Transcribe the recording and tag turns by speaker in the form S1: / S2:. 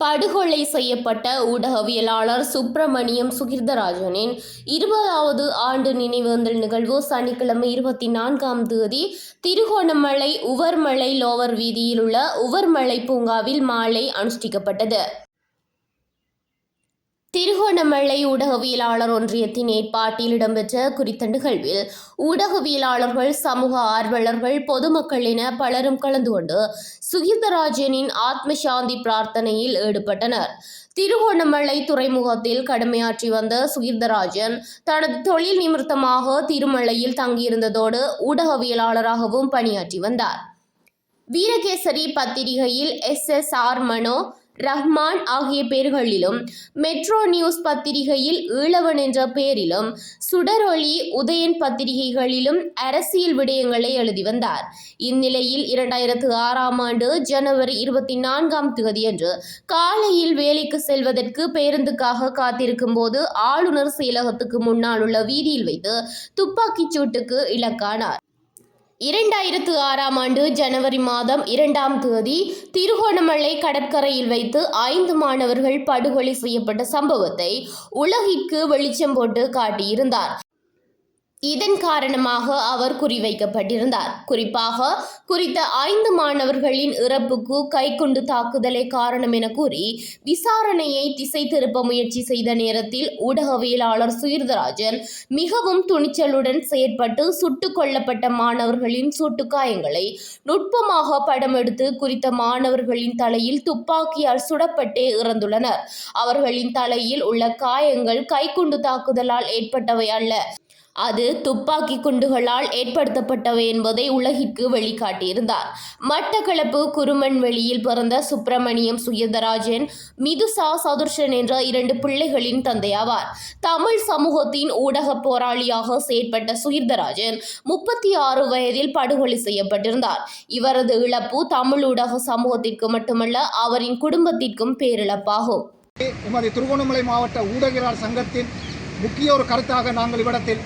S1: படுகொலை செய்யப்பட்ட ஊடகவியலாளர் சுப்பிரமணியம் சுகிர்தராஜனின் இருபதாவது ஆண்டு நினைவேந்தல் நிகழ்வு சனிக்கிழமை இருபத்தி நான்காம் தேதி திருகோணமலை உவர்மலை லோவர் வீதியில் உள்ள உவர்மலை பூங்காவில் மாலை அனுஷ்டிக்கப்பட்டது. திருகோணமலை ஊடகவியலாளர் ஒன்றியத்தின் ஏற்பாட்டில் இடம்பெற்ற குறித்த நிகழ்வில் ஊடகவியலாளர்கள் சமூக ஆர்வலர்கள் பொதுமக்கள் என பலரும் கலந்து கொண்டு சுகிர்தராஜனின் ஆத்ம சாந்தி பிரார்த்தனையில் ஈடுபட்டனர். திருகோணமலை துறைமுகத்தில் கடமையாற்றி வந்த சுகிர்தராஜன் தனது தொழில் நிமித்தமாக திருமலையில் தங்கியிருந்ததோடு ஊடகவியலாளராகவும் பணியாற்றி வந்தார். வீரகேசரி பத்திரிகையில் S S R Mano Rahman ஆகிய பெயர்களிலும் மெட்ரோ நியூஸ் பத்திரிகையில் ஈழவன் என்ற பெயரிலும் சுடரொளி உதயன் பத்திரிகைகளிலும் அரசியல் விடயங்களை எழுதி வந்தார். இந்நிலையில் இரண்டாயிரத்து ஆறாம் ஆண்டு ஜனவரி இருபத்தி நான்காம் தேதியன்று காலையில் வேலைக்கு செல்வதற்கு பேருந்துக்காக காத்திருக்கும் போது ஆளுநர் செயலகத்துக்கு முன்னால் உள்ள வீதியில் வைத்து துப்பாக்கிச் சூட்டுக்கு இலக்கானார். இரண்டாயிரத்து ஆறாம் ஆண்டு ஜனவரி மாதம் இரண்டாம் தேதி திருகோணமலை கடற்கரையில் வைத்து ஐந்து மாணவர்கள் படுகொலை செய்யப்பட்ட சம்பவத்தை உலகிற்கு வெளிச்சம் போட்டு காட்டியிருந்தார். இதன் காரணமாக அவர் குறிவைக்கப்பட்டிருந்தார். குறிப்பாக குறித்த ஐந்து மாணவர்களின் இறப்புக்கு கைக்குண்டு தாக்குதலே காரணம் என கூறி விசாரணையை திசை திருப்ப முயற்சி செய்த நேரத்தில் ஊடகவியலாளர் சுயர்தராஜன் மிகவும் துணிச்சலுடன் செயற்பட்டு சுட்டுக் கொல்லப்பட்ட மாணவர்களின் சுட்டுக்காயங்களை நுட்பமாக படம் எடுத்து குறித்த மாணவர்களின் தலையில் துப்பாக்கியால் சுடப்பட்டே இறந்துள்ளனர். அவர்களின் தலையில் உள்ள காயங்கள் கைக்குண்டு தாக்குதலால் ஏற்பட்டவை அல்ல. அது துப்பாக்கி குண்டுகளால் ஏற்படுத்தப்பட்டவை என்பதை உலகிற்கு வெளிக்காட்டியிருந்தார். மட்டக்களப்பு குருமன் வெளியில் பிறந்த சுப்பிரமணியம் சுயந்தராஜன் மிதுசா சதுர்ஷன் என்ற இரண்டு பிள்ளைகளின் தந்தையாவார். தமிழ் சமூகத்தின் ஊடக போராளியாக செயற்பட்ட சுயந்தராஜன் முப்பத்தி ஆறு வயதில் படுகொலை செய்யப்பட்டிருந்தார். இவரது இழப்பு தமிழ் ஊடக சமூகத்திற்கு மட்டுமல்ல அவரின் குடும்பத்திற்கும் பேரிழப்பாகும்.
S2: எமது திருகோணமலை மாவட்ட ஊடகவியலாளர் சங்கத்தின் முக்கிய ஒரு கருத்தாக நாங்கள் இவ்விடத்தில்